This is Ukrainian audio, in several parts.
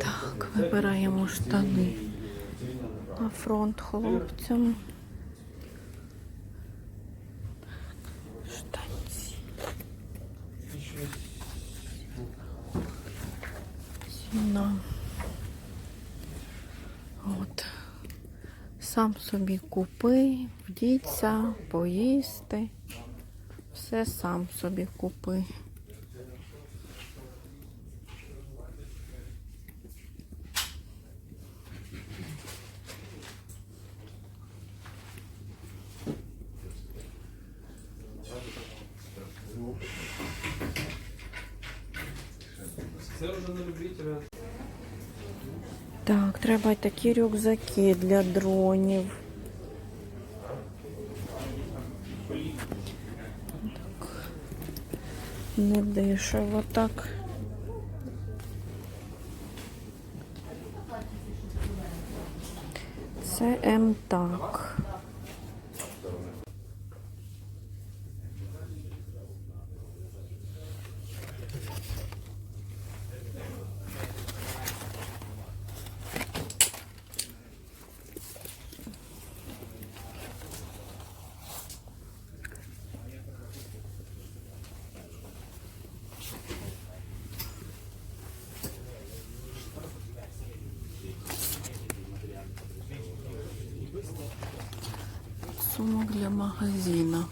Так, вибираємо штани на фронт хлопцям. Штанці. Ціна. От. Сам собі купи, вдіться, поїсти. Все сам собі купи. Це вже на любителя. Так, треба такі рюкзаки для дронів. Так. Не дешево так. Це МТАК. Сумок для магазина.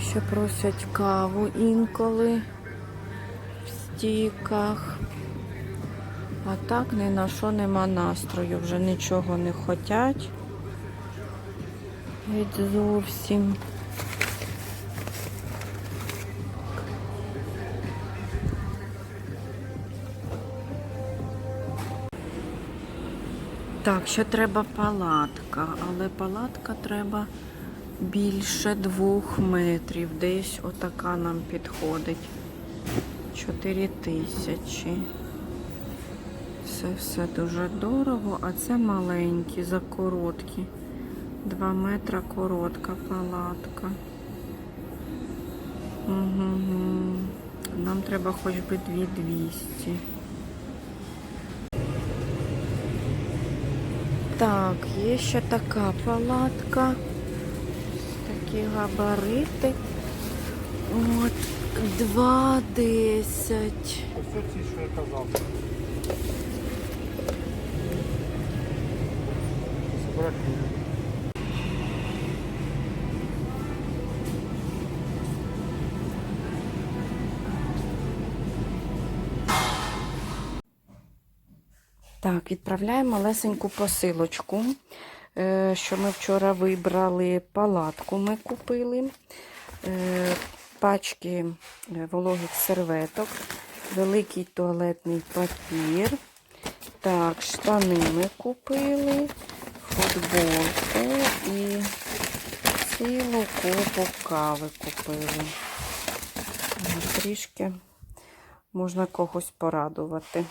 Ще просять каву інколи в стіках. А так ні на що нема настрою, вже нічого не хотять. Геть зовсім. Так, ще треба палатка, але палатка треба більше двох метрів. Десь отака нам підходить. Чотири тисячі. Це все дуже дорого, а це маленькі, за короткі. Два метра коротка палатка. Угу. Нам треба хоч би 2200. Так, є ще така палатка. Такі габарити. От, 2,10. Ось ці, що я казав. Збирати. Так, відправляємо лесеньку посилочку, е, що ми вчора вибрали палатку. Ми купили е, пачки е, вологих серветок, великий туалетний папір. Так, штани ми купили, футболку і цілу купу кави купили. Трішки можна когось порадувати.